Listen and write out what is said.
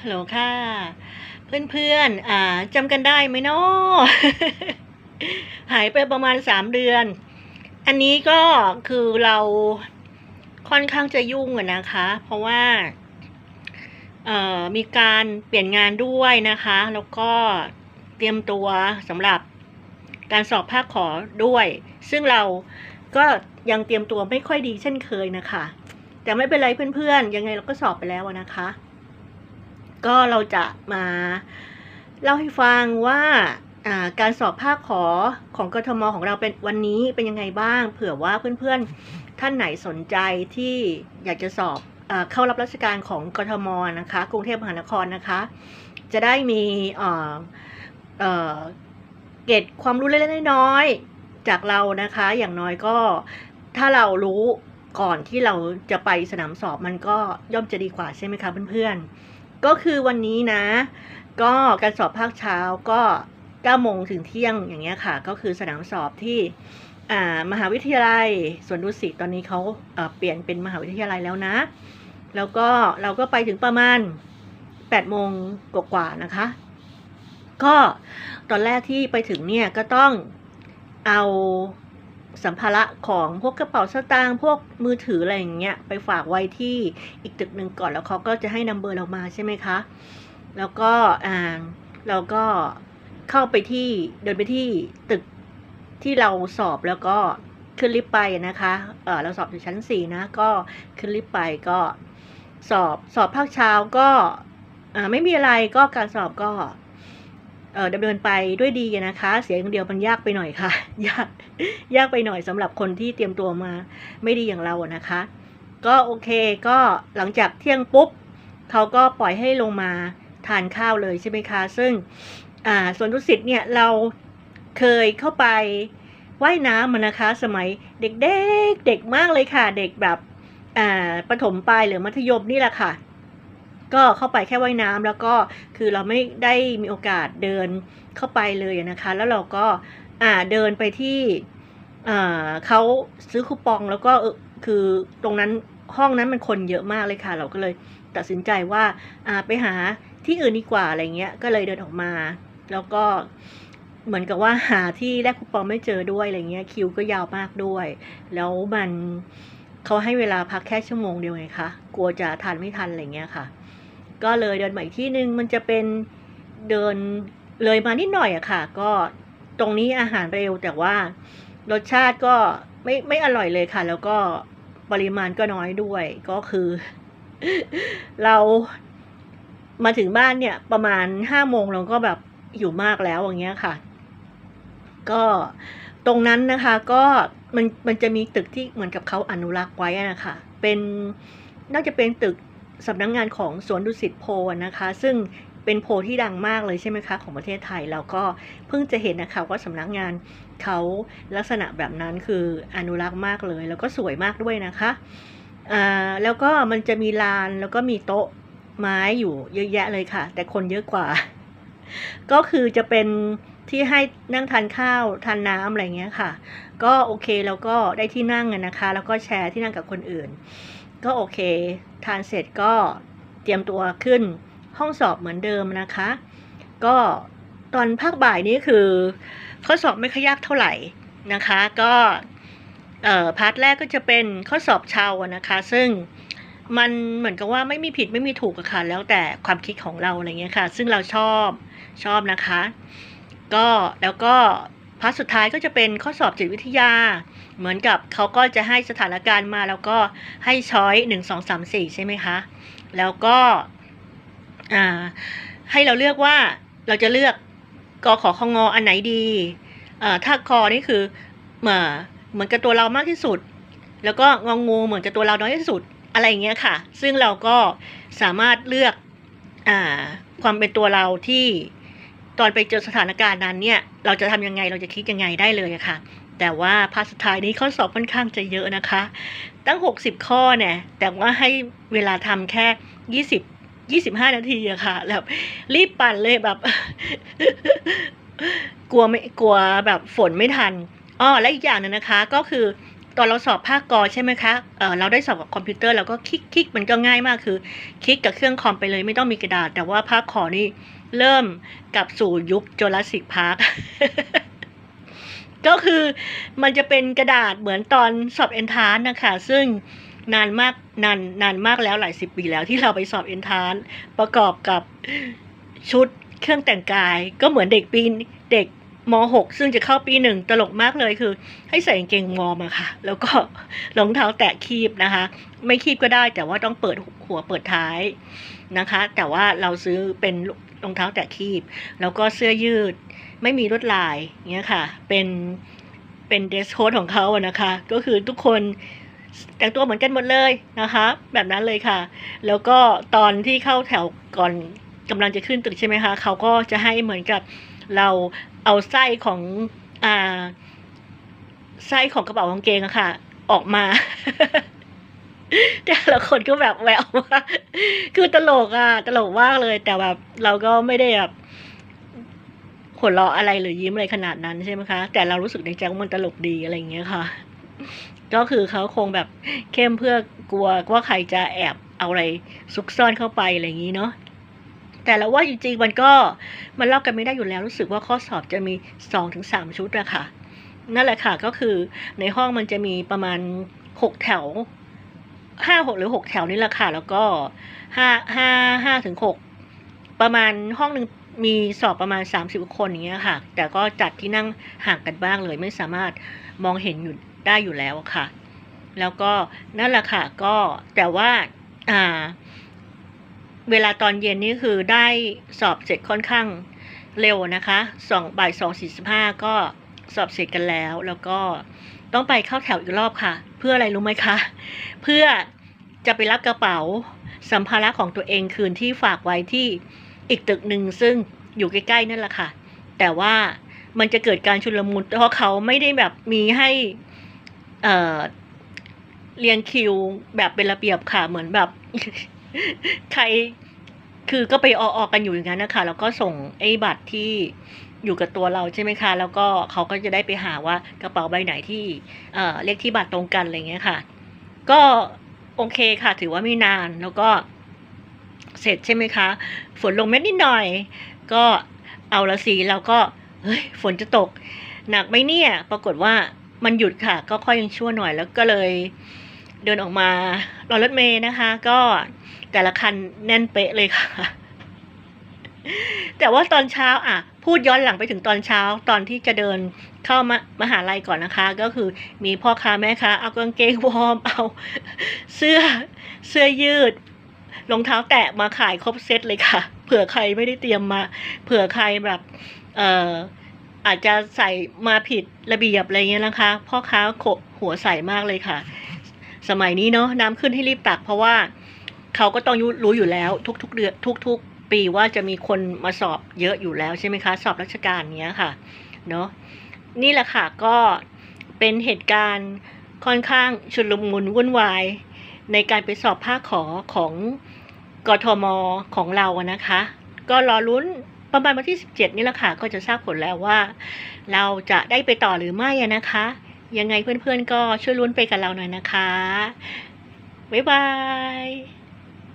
ฮัลโหลค่ะ เพื่อนๆอ่าจำกันได้ไหมเนาะหายไปประมาณสามเดือน อันนี้ก็คือเราค่อนข้างจะยุ่งอะนะคะ เพราะว่าเอ่อมีการเปลี่ยนงานด้วยนะคะ แล้วก็เตรียมตัวสำหรับการสอบภาคขอด้วย ซึ่งเราก็ยังเตรียมตัวไม่ค่อยดีเช่นเคยนะคะ แต่ไม่เป็นไรเพื่อนๆ ยังไงเราก็สอบไปแล้วอะนะคะ ก็เราจะมาเล่าให้ฟังว่าการสอบภาคขอของกทมของเราเป็นวันนี้เป็นยังไงบ้าง เผื่อว่าเพื่อนๆท่านไหนสนใจที่อยากจะสอบอเข้ารับราชการของกทมนะคะ กรุงเทพมหานครนะคะ จะได้มีเกร็ดความรู้เล็กๆน้อยๆจากเรานะคะ อย่างน้อยก็ถ้าเรารู้ก่อนที่เราจะไปสนามสอบมันก็ย่อมจะดีกว่าใช่ไหมคะเพื่อนๆ ก็คือวันนี้นะ ก็การสอบภาคเช้าก็9โมงถึงเที่ยงอย่างเงี้ยค่ะ ก็คือสนามสอบที่มหาวิทยาลัยสวนดุสิตตอนนี้เขาเอ่อเปลี่ยนเป็นมหาวิทยาลัยแล้วนะ แล้วก็เราก็ไปถึงประมาณ8โมงกว่าๆนะคะ ก็ตอนแรกที่ไปถึงเนี่ยก็ต้องเอา สัมภาระของพวกกระเป๋าสตางค์พวกมือถืออะไรอย่างเงี้ยไปฝากไว้ที่อีกตึกหนึ่งก่อนแล้วเขาก็จะให้นัมเบอร์เรามาใช่ไหมคะ แล้วก็อ่าเราก็เข้าไปที่เดินไปที่ตึกที่เราสอบแล้วก็ขึ้นลิฟต์ไปนะคะเออเราสอบอยู่ชั้นสี่นะก็ขึ้นลิฟต์ไปก็สอบสอบภาคเช้าก็อ่าไม่มีอะไรก็การสอบก็ ดำเนินไปด้วยดีนะคะ เสียอย่างเดียวมันยากไปหน่อยค่ะ ยากยากไปหน่อยสำหรับคนที่เตรียมตัวมาไม่ดีอย่างเราอะนะคะ ก็โอเคก็หลังจากเที่ยงปุ๊บเขาก็ปล่อยให้ลงมาทานข้าวเลยใช่ไหมคะ ซึ่งอ่าส่วนดุสิตเนี่ยเราเคยเข้าไปว่ายน้ำมานะคะ สมัยเด็กๆเด็กมากเลยค่ะ เด็กแบบอ่าประถมปลายหรือมัธยมนี่แหละค่ะ ก็เข้าไปแค่ว่ายน้ำแล้วก็คือเราไม่ได้มีโอกาสเดินเข้าไปเลยนะคะ แล้วเราก็อ่าเดินไปที่อ่าเขาซื้อคูปองแล้วก็คือตรงนั้นห้องนั้นมันคนเยอะมากเลยค่ะ เราก็เลยตัดสินใจว่าอ่าไปหาที่อื่นดีกว่าอะไรเงี้ยก็เลยเดินออกมา แล้วก็เหมือนกับว่าหาที่แลกคูปองไม่เจอด้วยอะไรเงี้ยคิวก็ยาวมากด้วย แล้วมันเขาให้เวลาพักแค่ชั่วโมงเดียวไงคะกลัวจะทานไม่ทันอะไรเงี้ยค่ะ ก็เลยเดินมาอีกที่หนึ่งมันจะเป็นเดินเลยมานิดหน่อยอะค่ะ ก็ตรงนี้อาหารเร็วแต่ว่ารสชาติก็ไม่ไม่อร่อยเลยค่ะ แล้วก็ปริมาณก็น้อยด้วย ก็คือ เรามาถึงบ้านเนี่ย ประมาณห้าโมงเราก็แบบอยู่มากแล้วอย่างเงี้ยค่ะ ก็ตรงนั้นนะคะ ก็มันมันจะมีตึกที่เหมือนกับเขาอนุรักษ์ไว้นะคะเป็นน่าจะเป็นตึก สำนักงงานของสวนดุสิตโพนะคะ ซึ่งเป็นโพที่ดังมากเลยใช่ไหมคะ ของประเทศไทยแล้วก็เพิ่งจะเห็นนะคะว่าสำนักงานเขาลักษณะแบบนั้นคืออนุรักษ์มากเลย แล้วก็สวยมากด้วยนะคะแล้วก็มันจะมีลานแล้วก็มีโต๊ะไม้อยู่เยอะแยะเลยค่ะ แต่คนเยอะกว่า ก็คือจะเป็นที่ให้นั่งทานข้าวทานน้ำอะไรเงี้ยค่ะ ก็โอเคแล้วก็ได้ที่นั่งนะคะ แล้วก็แชร์ที่นั่งกับคนอื่น ก็โอเค ทานเสร็จก็เตรียมตัวขึ้นห้องสอบเหมือนเดิมนะคะ ก็ตอนภาคบ่ายนี้คือข้อสอบไม่ค่อยยากเท่าไหร่นะคะ ก็เอ่อพาร์ทแรกก็จะเป็นข้อสอบเชาวนะคะ ซึ่งมันเหมือนกับว่าไม่มีผิดไม่มีถูกอะค่ะ แล้วแต่ความคิดของเราอะไรเงี้ยค่ะ ซึ่งเราชอบชอบนะคะ ก็แล้วก็พาร์ทสุดท้ายก็จะเป็นข้อสอบจิตวิทยา เหมือนกับเขาก็จะให้สถานการณ์มาแล้วก็ให้ช้อยหนึ่งสองสามสี่ใช่ไหมคะ แล้วก็ให้เราเลือกว่าเราจะเลือกกขอคงอันไหนดีถ้าคอนี่คือเหมือนเหมือนกับตัวเรามากที่สุด แล้วก็งองูเหมือนกับตัวเราน้อยที่สุดอะไรอย่างเงี้ยค่ะ ซึ่งเราก็สามารถเลือกอความเป็นตัวเราที่ตอนไปเจอสถานการณ์นั้นเนี่ย เราจะทำยังไงเราจะคิดยังไงได้เลยอะค่ะ แต่ว่าพาร์ทสุดท้ายนี้ข้อสอบค่อนข้างจะเยอะนะคะ ตั้ง 60 ข้อเนี่ยแต่ว่าให้เวลาทำแค่ 20 25 นาทีอะค่ะแล้วรีบปั่นเลยแบบ กลัวไม่กลัวแบบฝนไม่ทันอ้อและอีกอย่างหนึงนะคะ ก็คือตอนเราสอบภาคกอใช่ไหมคะเเราได้สอบกับคอมพิวเตอร์เราก็คลิกคลิกมันก็ง่ายมากคือ คลิกกับเครื่องคอมไปเลยไม่ต้องมีกระดาษ แต่ว่าภาคขอนี่เริ่มกับสู่ยุคโจลาสิกพาร์ค ก็คือมันจะเป็นกระดาษเหมือนตอนสอบเอนทานนะคะ ซึ่งนานมากนานนานมากแล้วหลายสิบปีแล้วที่เราไปสอบเอนทานประกอบกับชุดเครื่องแต่งกาย ก็เหมือนเด็กปีเด็กม .6 ซึ่งจะเข้าปีหนึ่งตลกมากเลยคือ ให้ใส่กางเกงวอร์มอะค่ะ แล้วก็รองเท้าแตะคีบนะคะ ไม่คีบก็ได้แต่ว่าต้องเปิดหัวเปิดท้ายนะคะ แต่ว่าเราซื้อเป็นรองเท้าแตะคีบ แล้วก็เสื้อยืด ไม่มีลวดลายเงี้ยค่ะ เป็นเป็นเดสโค้ดของเขาอะนะคะ ก็คือทุกคนแต่งตัวเหมือนกันหมดเลยนะคะ แบบนั้นเลยค่ะ แล้วก็ตอนที่เข้าแถวก่อนกำลังจะขึ้นตึกใช่ไหมคะเขาก็จะให้เหมือนกับเราเอาไส้ของอ่าไส้ของกระเป๋ากางเกงอะค่ะ ออกมาแต่ละคนก็แบบแววว่าคือตลกอะตลกมากเลย แต่แบบเราก็ไม่ได้แบบ หัวเราะอะไรหรือยิ้มอะไรขนาดนั้นใช่ไหมคะ แต่เรารู้สึกในใจว่ามันตลกดีอะไรอย่างเงี้ยค่ะ ก็คือเขาคงแบบเข้มเพื่อกลัวว่าใครจะแอบเอาอะไรซุกซ่อนเข้าไปอะไรอย่างนี้เนาะแต่แล้วว่าจริงๆมันก็มันเล่ากันไม่ได้อยู่แล้วรู้สึกว่าข้อสอบจะมีสองถึงสามชุดอะค่ะ นั่นแหละค่ะก็คือในห้องมันจะมีประมาณหกแถวห้าหกหรือหกแถวนี่แหละค่ะ แล้วก็ห้าห้าห้าถึงหกประมาณห้องหนึ่ง มีสอบประมาณสามสิบคนอย่างเงี้ยค่ะ แต่ก็จัดที่นั่งห่างกันบ้างเลย ไม่สามารถมองเห็นอยู่ได้อยู่แล้วค่ะ แล้วก็นั่นแหละค่ะก็แต่ว่าอ่า เวลาตอนเย็นนี่คือได้สอบเสร็จค่อนข้างเร็วนะคะสองบ่ายสองสี่สิบห้าก็สอบเสร็จกันแล้ว แล้วก็ต้องไปเข้าแถวอีกรอบค่ะ เพื่ออะไรรู้ไหมคะ เพื่อจะไปรับกระเป๋าสัมภาระของตัวเองคืนที่ฝากไว้ที่ อีกตึกหนึ่งซึ่งอยู่ใกล้ๆนั่นแหละค่ะ แต่ว่ามันจะเกิดการชุลมุนเพราะเขาไม่ได้แบบมีให้เอ่อเรียงคิวแบบเป็นระเบียบค่ะ เหมือนแบบ ใครคือก็ไปอออกันอยู่อย่างนั้นนะคะ แล้วก็ส่งไอ้บัตรที่อยู่กับตัวเราใช่ไหมคะ แล้วก็เขาก็จะได้ไปหาว่ากระเป๋าใบไหนที่เอ่อเลขที่บัตรตรงกันอะไรเงี้ยค่ะ ก็โอเคค่ะ ถือว่าไม่นานแล้วก็ เสร็จใช่ไหมคะ ฝนลงเม็ดนิดหน่อย ก็เอาละสีเราก็เฮ้ยฝนจะตก หนักไหมเนี่ย ปรากฏว่ามันหยุดค่ะ ก็ค่อยยังชั่วหน่อยแล้วก็เลยเดินออกมารอรถเมย์นะคะ ก็แต่ละคันแน่นเป๊ะเลยค่ะ แต่ว่าตอนเช้าอะ พูดย้อนหลังไปถึงตอนเช้าตอนที่จะเดินเข้ามามหาลัยก่อนนะคะ ก็คือมีพ่อค้าแม่ค้าเอากางเกงวอร์มเอา เสื้อเสื้อยืด รองเท้าแตะมาขายครบเซตเลยค่ะ เผื่อใครไม่ได้เตรียมมา เผื่อใครแบบเอ่ออาจจะใส่มาผิดระเบียบอะไรเงี้ยนะคะ พ่อค้าโขหัวใส่มากเลยค่ะ สมัยนี้เนาะน้ำขึ้นให้รีบตักเพราะว่าเขาก็ต้องรู้อยู่แล้วทุกๆเดือนทุก ๆ ปีว่าจะมีคนมาสอบเยอะอยู่แล้วใช่ไหมคะ สอบราชการเนี้ยค่ะเนาะนี่แหละค่ะก็เป็นเหตุการณ์ค่อนข้างชุลมุนวุ่นวาย ในการไปสอบภาคขอของกทมของเราอะนะคะ ก็รอลุ้นประมาณวันที่ 17 นี่แหละค่ะ ก็จะทราบผลแล้วว่า เราจะได้ไปต่อหรือไม่อะนะคะ ยังไงเพื่อนๆก็ช่วยลุ้นไปกับเราหน่อยนะคะ บ๊ายบาย